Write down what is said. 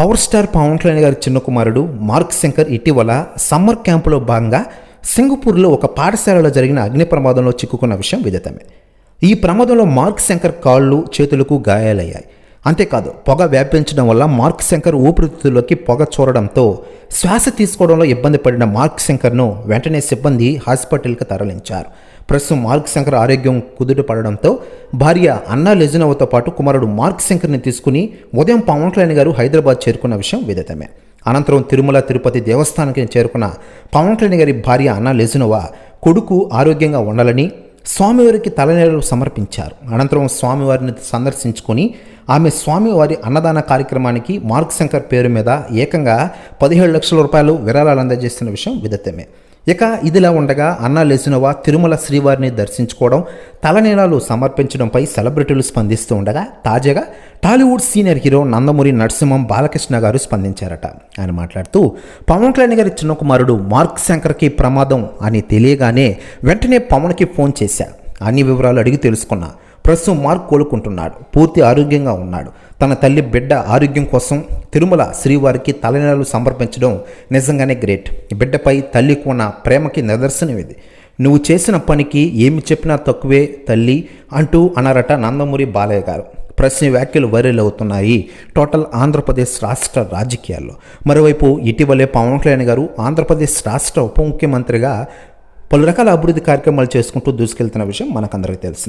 Power star Pawan Kalyan గారి చిన్న కుమారుడు మార్క్ శంకర్ ఇటీవల సమ్మర్ క్యాంపులో భాగంగా సింగపూర్లో ఒక పాఠశాలలో జరిగిన అగ్ని ప్రమాదంలో చిక్కుకున్న విషయం విదితమే. ఈ ప్రమాదంలో మార్క్ శంకర్ కాళ్ళు చేతులకు గాయాలయ్యాయి. అంతేకాదు పొగ వ్యాపించడం వల్ల మార్క్ శంకర్ ఊపిరితిత్తుల్లోకి పొగ చూరడంతో శ్వాస తీసుకోవడంలో ఇబ్బంది పడిన మార్క్ శంకర్ను వెంటనే సిబ్బంది హాస్పిటల్కి తరలించారు. ప్రస్తుతం మార్క్ శంకర్ ఆరోగ్యం కుదుట పడడంతో భార్య అన్నా లెజినోవతో పాటు కుమారుడు మార్క్ శంకర్ని తీసుకుని ఉదయం పవన్ కళ్యాణ్ గారు హైదరాబాద్ చేరుకున్న విషయం విదితమే. అనంతరం తిరుమల తిరుపతి దేవస్థానానికి చేరుకున్న పవన్ కళ్యాణ్ గారి భార్య అన్నా లెజినోవా కొడుకు ఆరోగ్యంగా ఉండాలని స్వామివారికి తలనీడలు సమర్పించారు. అనంతరం స్వామివారిని సందర్శించుకొని ఆమె స్వామివారి అన్నదాన కార్యక్రమానికి మార్క్ శంకర్ పేరు మీద ఏకంగా పదిహేడు లక్షల రూపాయలు విరాళాలు అందజేస్తున్న విషయం విదితమే. ఇక ఇదిలా ఉండగా అన్నా లెసినోవా తిరుమల శ్రీవారిని దర్శించుకోవడం తలనీలాలు సమర్పించడంపై సెలబ్రిటీలు స్పందిస్తూ ఉండగా తాజాగా Tollywood senior hero Nandamuri Narasimham Balakrishna గారు స్పందించారట. ఆయన మాట్లాడుతూ పవన్ కళ్యాణ్ గారి చిన్న కుమారుడు మార్క్ శంకర్కి ప్రమాదం అని తెలియగానే వెంటనే పవన్కి ఫోన్ చేశా. అన్ని వివరాలు అడిగి తెలుసుకున్నా. ప్రస్తుతం మార్క్ కోలుకుంటున్నాడు. పూర్తి ఆరోగ్యంగా ఉన్నాడు. తన తల్లి బిడ్డ ఆరోగ్యం కోసం తిరుమల శ్రీవారికి తలనీళ్ళు సమర్పించడం నిజంగానే గ్రేట్. బిడ్డపై తల్లికి ఉన్న ప్రేమకి నిదర్శనం ఇది. నువ్వు చేసిన పనికి ఏమి చెప్పినా తక్కువే తల్లి అంటూ అన్నారట నందమూరి బాలయ్య గారు. ప్రశ్న వ్యాఖ్యలు వైరల్ అవుతున్నాయి. టోటల్ ఆంధ్రప్రదేశ్ రాష్ట్ర రాజకీయాల్లో. మరోవైపు ఇటీవలే పవన్ కళ్యాణ్ గారు ఆంధ్రప్రదేశ్ రాష్ట్ర ఉప ముఖ్యమంత్రిగా పలు రకాల అభివృద్ధి కార్యక్రమాలు చేసుకుంటూ దూసుకెళ్తున్న విషయం మనకందరికీ తెలిసింది.